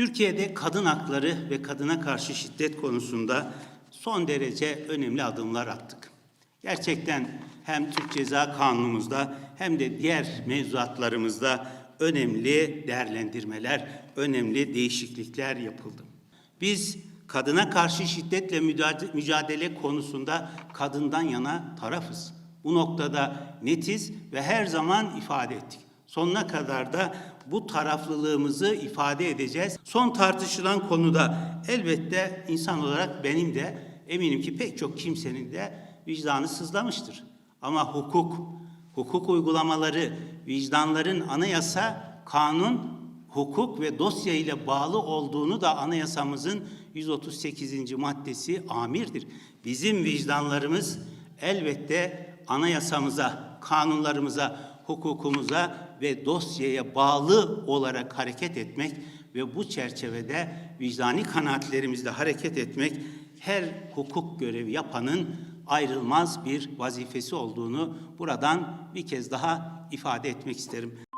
Türkiye'de kadın hakları ve kadına karşı şiddet konusunda son derece önemli adımlar attık. Gerçekten hem Türk Ceza Kanunumuzda hem de diğer mevzuatlarımızda önemli değerlendirmeler, önemli değişiklikler yapıldı. Biz kadına karşı şiddetle mücadele konusunda kadından yana tarafız. Bu noktada netiz ve her zaman ifade ettik. Sonuna kadar da bu taraflılığımızı ifade edeceğiz. Son tartışılan konuda elbette insan olarak benim de eminim ki pek çok kimsenin de vicdanı sızlamıştır. Ama hukuk, hukuk uygulamaları, vicdanların anayasa, kanun, hukuk ve dosya ile bağlı olduğunu da anayasamızın 138. maddesi amirdir. Bizim vicdanlarımız elbette anayasamıza, kanunlarımıza, hukukumuza ve dosyaya bağlı olarak hareket etmek ve bu çerçevede vicdani kanaatlerimizle hareket etmek her hukuk görevi yapanın ayrılmaz bir vazifesi olduğunu buradan bir kez daha ifade etmek isterim.